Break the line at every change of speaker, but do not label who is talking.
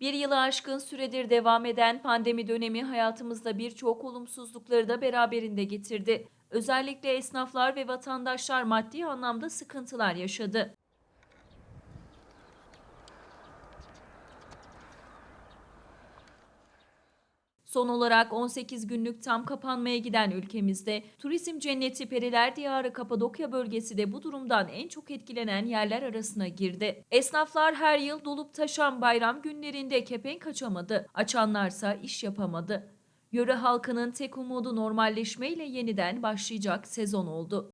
Bir yılı aşkın süredir devam eden pandemi dönemi hayatımızda birçok olumsuzlukları da beraberinde getirdi. Özellikle esnaflar ve vatandaşlar maddi anlamda sıkıntılar yaşadı. Son olarak 18 günlük tam kapanmaya giden ülkemizde turizm cenneti Periler Diyarı Kapadokya bölgesi de bu durumdan en çok etkilenen yerler arasına girdi. Esnaflar her yıl dolup taşan bayram günlerinde kepenk açamadı. Açanlarsa iş yapamadı. Yöre halkının tek umudu normalleşmeyle yeniden başlayacak sezon oldu.